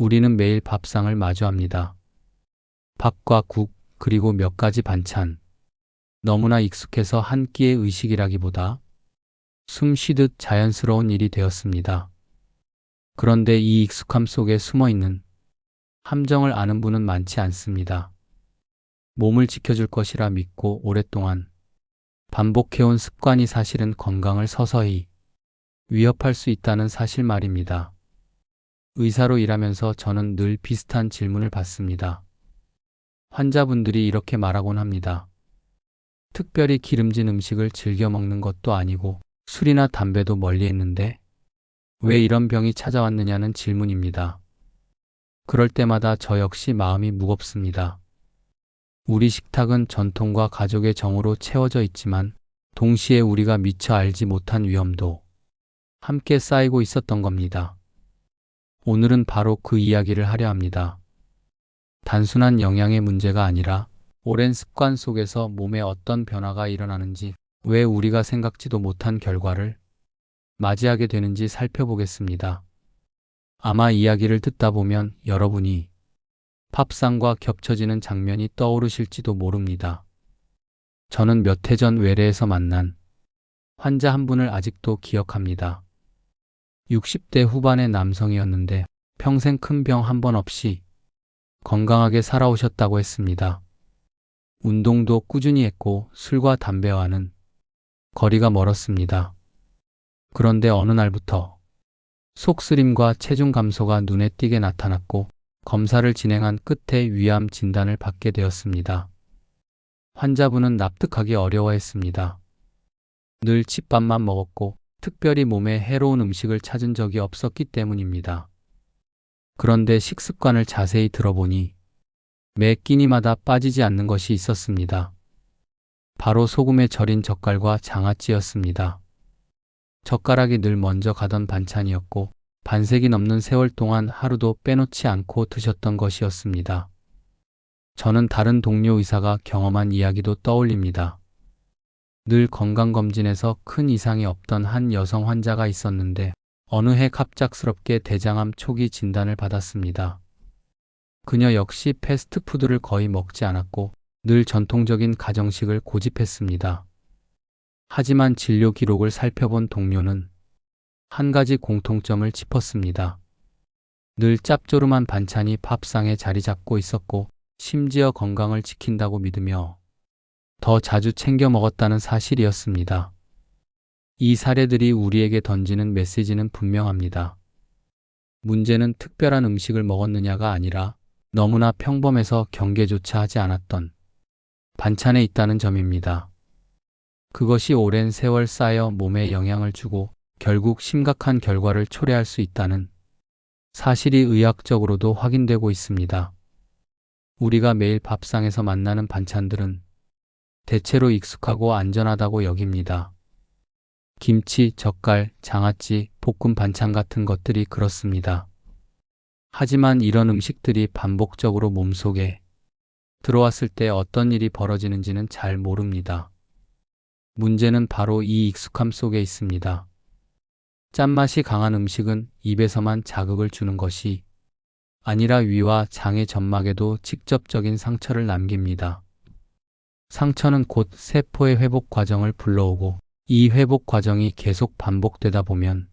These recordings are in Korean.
우리는 매일 밥상을 마주합니다. 밥과 국, 그리고 몇 가지 반찬. 너무나 익숙해서 한 끼의 의식이라기보다 숨 쉬듯 자연스러운 일이 되었습니다. 그런데 이 익숙함 속에 숨어 있는 함정을 아는 분은 많지 않습니다. 몸을 지켜줄 것이라 믿고 오랫동안 반복해온 습관이 사실은 건강을 서서히 위협할 수 있다는 사실 말입니다. 의사로 일하면서 저는 늘 비슷한 질문을 받습니다. 환자분들이 이렇게 말하곤 합니다. 특별히 기름진 음식을 즐겨 먹는 것도 아니고 술이나 담배도 멀리 했는데 왜 이런 병이 찾아왔느냐는 질문입니다. 그럴 때마다 저 역시 마음이 무겁습니다. 우리 식탁은 전통과 가족의 정으로 채워져 있지만 동시에 우리가 미처 알지 못한 위험도 함께 쌓이고 있었던 겁니다. 오늘은 바로 그 이야기를 하려 합니다. 단순한 영양의 문제가 아니라 오랜 습관 속에서 몸에 어떤 변화가 일어나는지 왜 우리가 생각지도 못한 결과를 맞이하게 되는지 살펴보겠습니다. 아마 이야기를 듣다 보면 여러분이 팝상과 겹쳐지는 장면이 떠오르실지도 모릅니다. 저는 몇 해 전 외래에서 만난 환자 한 분을 아직도 기억합니다. 60대 후반의 남성이었는데 평생 큰 병 한 번 없이 건강하게 살아오셨다고 했습니다. 운동도 꾸준히 했고 술과 담배와는 거리가 멀었습니다. 그런데 어느 날부터 속쓰림과 체중 감소가 눈에 띄게 나타났고 검사를 진행한 끝에 위암 진단을 받게 되었습니다. 환자분은 납득하기 어려워했습니다. 늘 칫밥만 먹었고 특별히 몸에 해로운 음식을 찾은 적이 없었기 때문입니다. 그런데 식습관을 자세히 들어보니 매 끼니마다 빠지지 않는 것이 있었습니다. 바로 소금에 절인 젓갈과 장아찌였습니다. 젓가락이 늘 먼저 가던 반찬이었고 반세기 넘는 세월 동안 하루도 빼놓지 않고 드셨던 것이었습니다. 저는 다른 동료 의사가 경험한 이야기도 떠올립니다. 늘 건강검진에서 큰 이상이 없던 한 여성 환자가 있었는데 어느 해 갑작스럽게 대장암 초기 진단을 받았습니다. 그녀 역시 패스트푸드를 거의 먹지 않았고 늘 전통적인 가정식을 고집했습니다. 하지만 진료 기록을 살펴본 동료는 한 가지 공통점을 짚었습니다. 늘 짭조름한 반찬이 밥상에 자리 잡고 있었고 심지어 건강을 지킨다고 믿으며 더 자주 챙겨 먹었다는 사실이었습니다. 이 사례들이 우리에게 던지는 메시지는 분명합니다. 문제는 특별한 음식을 먹었느냐가 아니라 너무나 평범해서 경계조차 하지 않았던 반찬에 있다는 점입니다. 그것이 오랜 세월 쌓여 몸에 영향을 주고 결국 심각한 결과를 초래할 수 있다는 사실이 의학적으로도 확인되고 있습니다. 우리가 매일 밥상에서 만나는 반찬들은 대체로 익숙하고 안전하다고 여깁니다. 김치, 젓갈, 장아찌, 볶음 반찬 같은 것들이 그렇습니다. 하지만 이런 음식들이 반복적으로 몸속에 들어왔을 때 어떤 일이 벌어지는지는 잘 모릅니다. 문제는 바로 이 익숙함 속에 있습니다. 짠맛이 강한 음식은 입에서만 자극을 주는 것이 아니라 위와 장의 점막에도 직접적인 상처를 남깁니다. 상처는 곧 세포의 회복 과정을 불러오고 이 회복 과정이 계속 반복되다 보면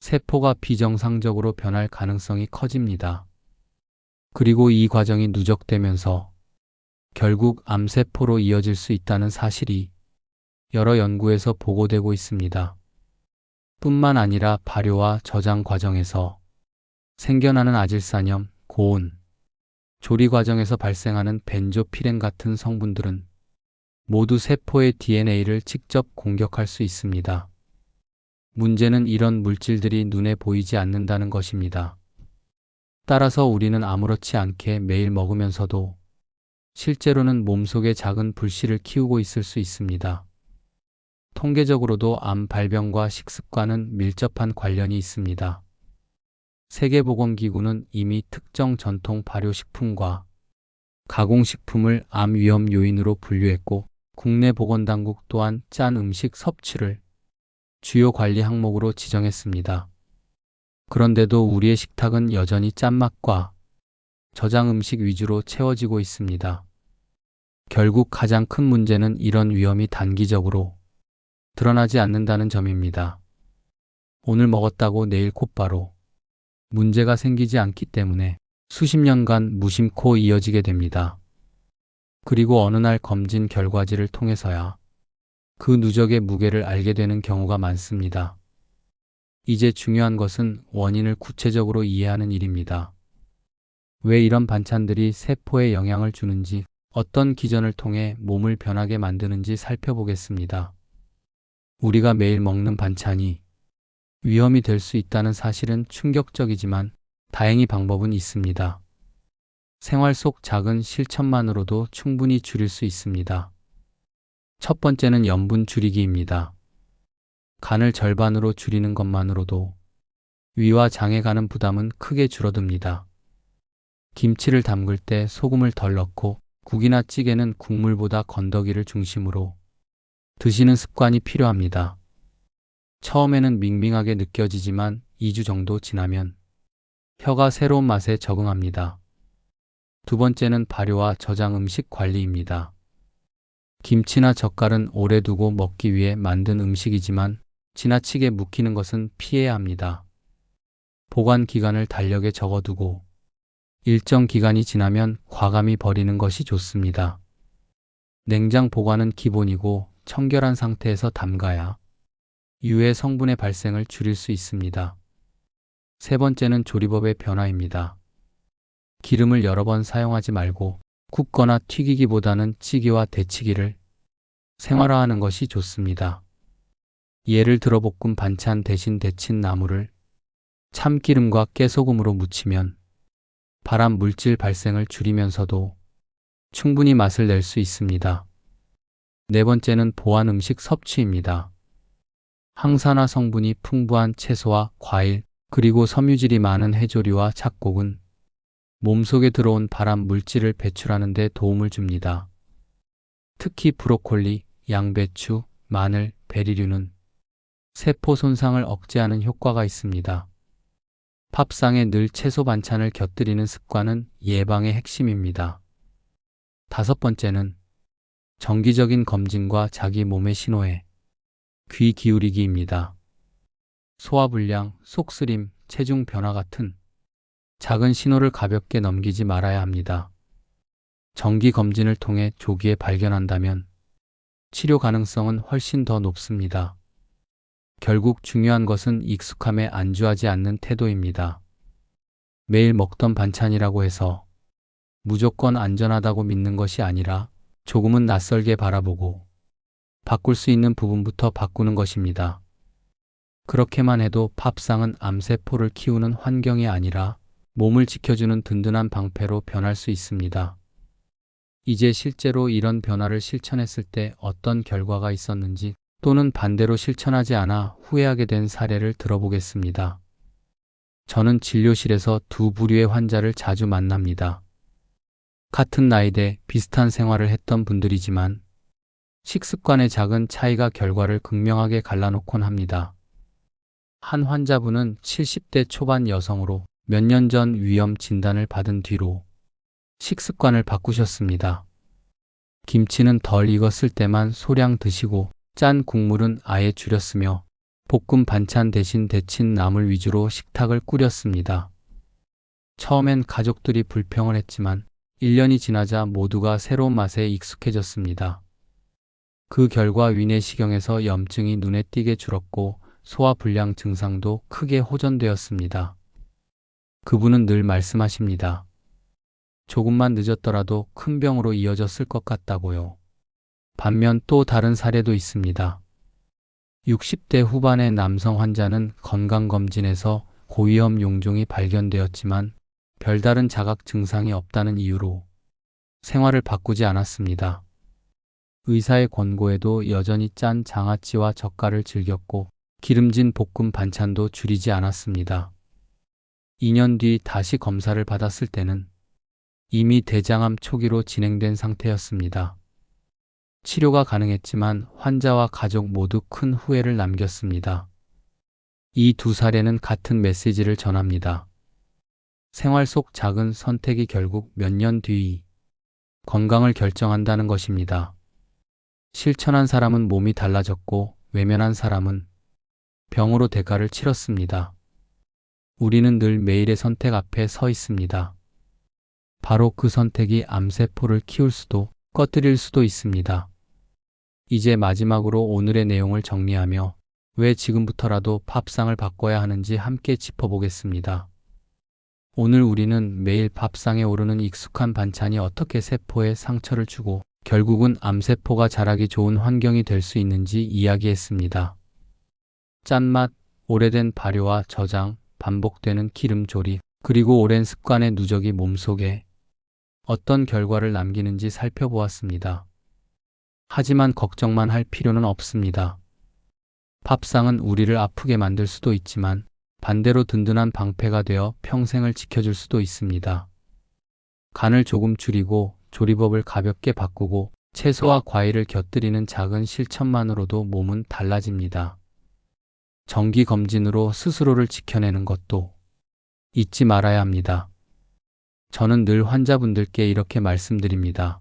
세포가 비정상적으로 변할 가능성이 커집니다. 그리고 이 과정이 누적되면서 결국 암세포로 이어질 수 있다는 사실이 여러 연구에서 보고되고 있습니다. 뿐만 아니라 발효와 저장 과정에서 생겨나는 아질산염, 고온, 조리 과정에서 발생하는 벤조피렌 같은 성분들은 모두 세포의 DNA를 직접 공격할 수 있습니다. 문제는 이런 물질들이 눈에 보이지 않는다는 것입니다. 따라서 우리는 아무렇지 않게 매일 먹으면서도 실제로는 몸속에 작은 불씨를 키우고 있을 수 있습니다. 통계적으로도 암 발병과 식습관은 밀접한 관련이 있습니다. 세계보건기구는 이미 특정 전통 발효식품과 가공식품을 암 위험 요인으로 분류했고 국내 보건당국 또한 짠 음식 섭취를 주요 관리 항목으로 지정했습니다. 그런데도 우리의 식탁은 여전히 짠맛과 저장 음식 위주로 채워지고 있습니다. 결국 가장 큰 문제는 이런 위험이 단기적으로 드러나지 않는다는 점입니다. 오늘 먹었다고 내일 곧바로 문제가 생기지 않기 때문에 수십 년간 무심코 이어지게 됩니다. 그리고 어느 날 검진 결과지를 통해서야 그 누적의 무게를 알게 되는 경우가 많습니다. 이제 중요한 것은 원인을 구체적으로 이해하는 일입니다. 왜 이런 반찬들이 세포에 영향을 주는지, 어떤 기전을 통해 몸을 변하게 만드는지 살펴보겠습니다. 우리가 매일 먹는 반찬이 위험이 될 수 있다는 사실은 충격적이지만 다행히 방법은 있습니다. 생활 속 작은 실천만으로도 충분히 줄일 수 있습니다. 첫 번째는 염분 줄이기입니다. 간을 절반으로 줄이는 것만으로도 위와 장에 가는 부담은 크게 줄어듭니다. 김치를 담글 때 소금을 덜 넣고 국이나 찌개는 국물보다 건더기를 중심으로 드시는 습관이 필요합니다. 처음에는 밍밍하게 느껴지지만 2주 정도 지나면 혀가 새로운 맛에 적응합니다. 두 번째는 발효와 저장 음식 관리입니다. 김치나 젓갈은 오래 두고 먹기 위해 만든 음식이지만 지나치게 묵히는 것은 피해야 합니다. 보관 기간을 달력에 적어두고 일정 기간이 지나면 과감히 버리는 것이 좋습니다. 냉장 보관은 기본이고 청결한 상태에서 담가야 유해 성분의 발생을 줄일 수 있습니다. 세 번째는 조리법의 변화입니다. 기름을 여러 번 사용하지 말고 굽거나 튀기기보다는 찌기와 데치기를 생활화하는 것이 좋습니다. 예를 들어 볶음 반찬 대신 데친 나물을 참기름과 깨소금으로 무치면 발암 물질 발생을 줄이면서도 충분히 맛을 낼 수 있습니다. 네 번째는 보완 음식 섭취입니다. 항산화 성분이 풍부한 채소와 과일, 그리고 섬유질이 많은 해조류와 잡곡은 몸속에 들어온 발암 물질을 배출하는 데 도움을 줍니다. 특히 브로콜리, 양배추, 마늘, 베리류는 세포 손상을 억제하는 효과가 있습니다. 밥상에 늘 채소 반찬을 곁들이는 습관은 예방의 핵심입니다. 다섯 번째는 정기적인 검진과 자기 몸의 신호에 귀 기울이기입니다. 소화불량, 속쓰림, 체중 변화 같은 작은 신호를 가볍게 넘기지 말아야 합니다. 정기 검진을 통해 조기에 발견한다면 치료 가능성은 훨씬 더 높습니다. 결국 중요한 것은 익숙함에 안주하지 않는 태도입니다. 매일 먹던 반찬이라고 해서 무조건 안전하다고 믿는 것이 아니라 조금은 낯설게 바라보고 바꿀 수 있는 부분부터 바꾸는 것입니다. 그렇게만 해도 팝상은 암세포를 키우는 환경이 아니라 몸을 지켜주는 든든한 방패로 변할 수 있습니다. 이제 실제로 이런 변화를 실천했을 때 어떤 결과가 있었는지 또는 반대로 실천하지 않아 후회하게 된 사례를 들어보겠습니다. 저는 진료실에서 두 부류의 환자를 자주 만납니다. 같은 나이대 비슷한 생활을 했던 분들이지만 식습관의 작은 차이가 결과를 극명하게 갈라놓곤 합니다. 한 환자분은 70대 초반 여성으로 몇 년 전 위염 진단을 받은 뒤로 식습관을 바꾸셨습니다. 김치는 덜 익었을 때만 소량 드시고 짠 국물은 아예 줄였으며 볶음 반찬 대신 데친 나물 위주로 식탁을 꾸렸습니다. 처음엔 가족들이 불평을 했지만 1년이 지나자 모두가 새로운 맛에 익숙해졌습니다. 그 결과 위내시경에서 염증이 눈에 띄게 줄었고 소화불량 증상도 크게 호전되었습니다. 그분은 늘 말씀하십니다. 조금만 늦었더라도 큰 병으로 이어졌을 것 같다고요. 반면 또 다른 사례도 있습니다. 60대 후반의 남성 환자는 건강검진에서 고위험 용종이 발견되었지만 별다른 자각 증상이 없다는 이유로 생활을 바꾸지 않았습니다. 의사의 권고에도 여전히 짠 장아찌와 젓갈을 즐겼고 기름진 볶음 반찬도 줄이지 않았습니다. 2년 뒤 다시 검사를 받았을 때는 이미 대장암 초기로 진행된 상태였습니다. 치료가 가능했지만 환자와 가족 모두 큰 후회를 남겼습니다. 이 두 사례는 같은 메시지를 전합니다. 생활 속 작은 선택이 결국 몇 년 뒤 건강을 결정한다는 것입니다. 실천한 사람은 몸이 달라졌고 외면한 사람은 병으로 대가를 치렀습니다. 우리는 늘 매일의 선택 앞에 서 있습니다. 바로 그 선택이 암세포를 키울 수도 꺼뜨릴 수도 있습니다. 이제 마지막으로 오늘의 내용을 정리하며 왜 지금부터라도 밥상을 바꿔야 하는지 함께 짚어보겠습니다. 오늘 우리는 매일 밥상에 오르는 익숙한 반찬이 어떻게 세포에 상처를 주고 결국은 암세포가 자라기 좋은 환경이 될 수 있는지 이야기했습니다. 짠맛, 오래된 발효와 저장, 반복되는 기름 조립, 그리고 오랜 습관의 누적이 몸속에 어떤 결과를 남기는지 살펴보았습니다. 하지만 걱정만 할 필요는 없습니다. 밥상은 우리를 아프게 만들 수도 있지만 반대로 든든한 방패가 되어 평생을 지켜줄 수도 있습니다. 간을 조금 줄이고 조리법을 가볍게 바꾸고 채소와 과일을 곁들이는 작은 실천만으로도 몸은 달라집니다. 정기 검진으로 스스로를 지켜내는 것도 잊지 말아야 합니다. 저는 늘 환자분들께 이렇게 말씀드립니다.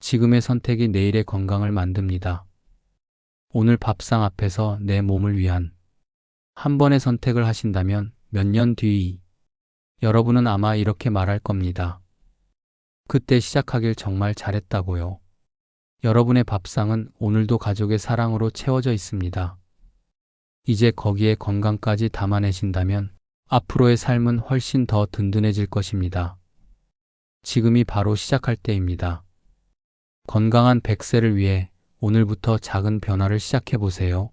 지금의 선택이 내일의 건강을 만듭니다. 오늘 밥상 앞에서 내 몸을 위한 한 번의 선택을 하신다면 몇 년 뒤 여러분은 아마 이렇게 말할 겁니다. 그때 시작하길 정말 잘했다고요. 여러분의 밥상은 오늘도 가족의 사랑으로 채워져 있습니다. 이제 거기에 건강까지 담아내신다면 앞으로의 삶은 훨씬 더 든든해질 것입니다. 지금이 바로 시작할 때입니다. 건강한 100세를 위해 오늘부터 작은 변화를 시작해 보세요.